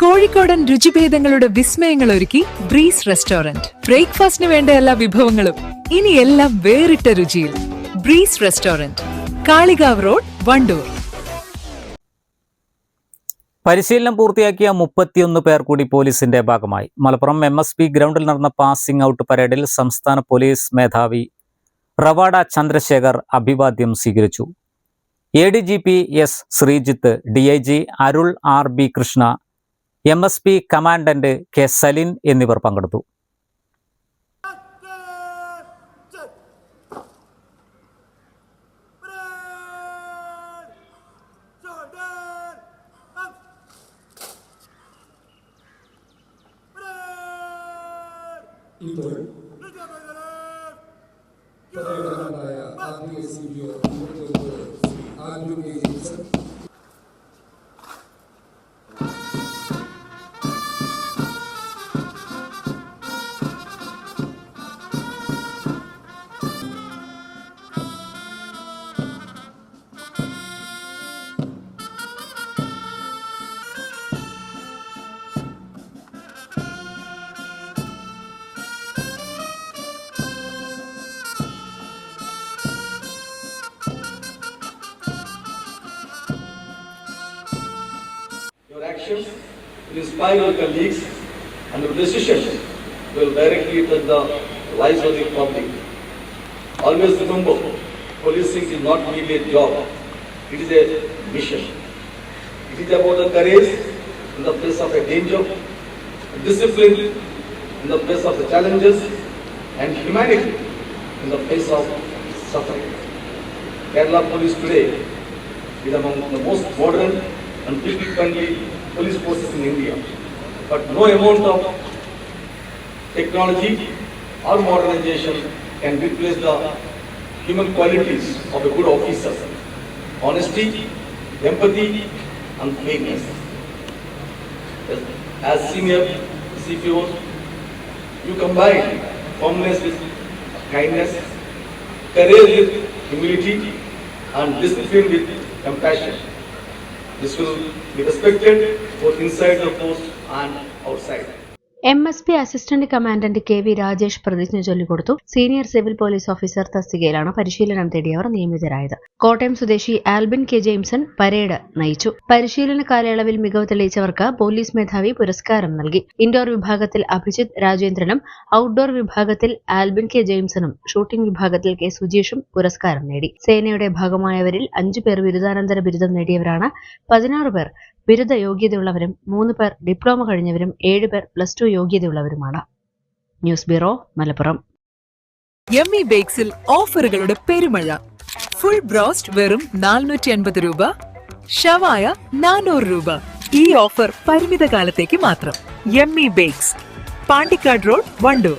കോഴിക്കോടൻ രുചിഭേദങ്ങളുടെ വിസ്മയങ്ങൾ ഒരുക്കി breeze restaurant. ബ്രേക്ക്ഫാസ്റ്റിന് വേണ്ട എല്ലാ വിഭവങ്ങളും ഇനി എല്ലാം വേറിട്ട രുചിയിൽ. Breeze restaurant Kalikavu road Wandoor. പരിശീലനം പൂർത്തിയാക്കിയ മുപ്പത്തിയൊന്ന് പേർ കൂടി പോലീസിന്റെ ഭാഗമായി. മലപ്പുറം എം എസ് പി ഗ്രൗണ്ടിൽ നടന്ന പാസിംഗ് ഔട്ട് പരേഡിൽ സംസ്ഥാന പോലീസ് മേധാവി റവാഡ ചന്ദ്രശേഖർ അഭിവാദ്യം സ്വീകരിച്ചു. A D G P S Sreejith D I G Arul R B Krishna M S P commandant K Salin എന്നിവർ പങ്കെടുത്തു. Actions inspire your colleagues and your decisions will directly touch the lives of the public. Always remember, policing is not merely a job, it is a mission. It is about the courage in the face of a danger, discipline in the face of the challenges, and humanity in the face of suffering. Kerala Police today is among the most modern and people-friendly police forces in India. But no amount of technology or modernization can replace the human qualities of a good officer. Honesty, empathy, and fairness. As senior CPOs, you combine firmness with kindness, courage with humility, and discipline with compassion. This will be respected both inside the post and outside. M S P assistant commandant K V Rajesh പ്രതിജ്ഞ ചൊല്ലിക്കൊടുത്തു. Senior civil police officer തസ്തികയിലാണ് പരിശീലനം തേടിയവർ നിയമിതരായത്. കോട്ടയം സ്വദേശി Albin K Jameson parade നയിച്ചു. പരിശീലന കാലയളവിൽ മികവ് തെളിയിച്ചവർക്ക് പോലീസ് മേധാവി പുരസ്കാരം നൽകി. ഇൻഡോർ വിഭാഗത്തിൽ അഭിജിത് രാജേന്ദ്രനും ഔട്ട്ഡോർ വിഭാഗത്തിൽ ആൽബിൻ കെ ജെയിംസണും ഷൂട്ടിംഗ് വിഭാഗത്തിൽ കെ സുജീഷും പുരസ്കാരം നേടി. സേനയുടെ ഭാഗമായവരിൽ അഞ്ചു പേർ ബിരുദാനന്തര ബിരുദം നേടിയവരാണ് പതിനാറ് പേർ ബിരുദ യോഗ്യതയുള്ളവരും മൂന്ന് പേർ ഡിപ്ലോമ കഴിഞ്ഞവരും ഏഴ് പേർ plus two യോഗ്യതയുള്ളവരുമാണ്. News bureau Malappuram. Yummy ബേക്സിൽ ഓഫറുകളുടെ പെരുമഴ. ഫുൾ ബ്രോസ്റ്റ് വെറും നാനൂറ്റി അൻപത് രൂപ. ഷവായ നാനൂറ് രൂപ. ഈ ഓഫർ പരിമിത കാലത്തേക്ക് മാത്രം yummy bakes Pandikkad road Wandoor.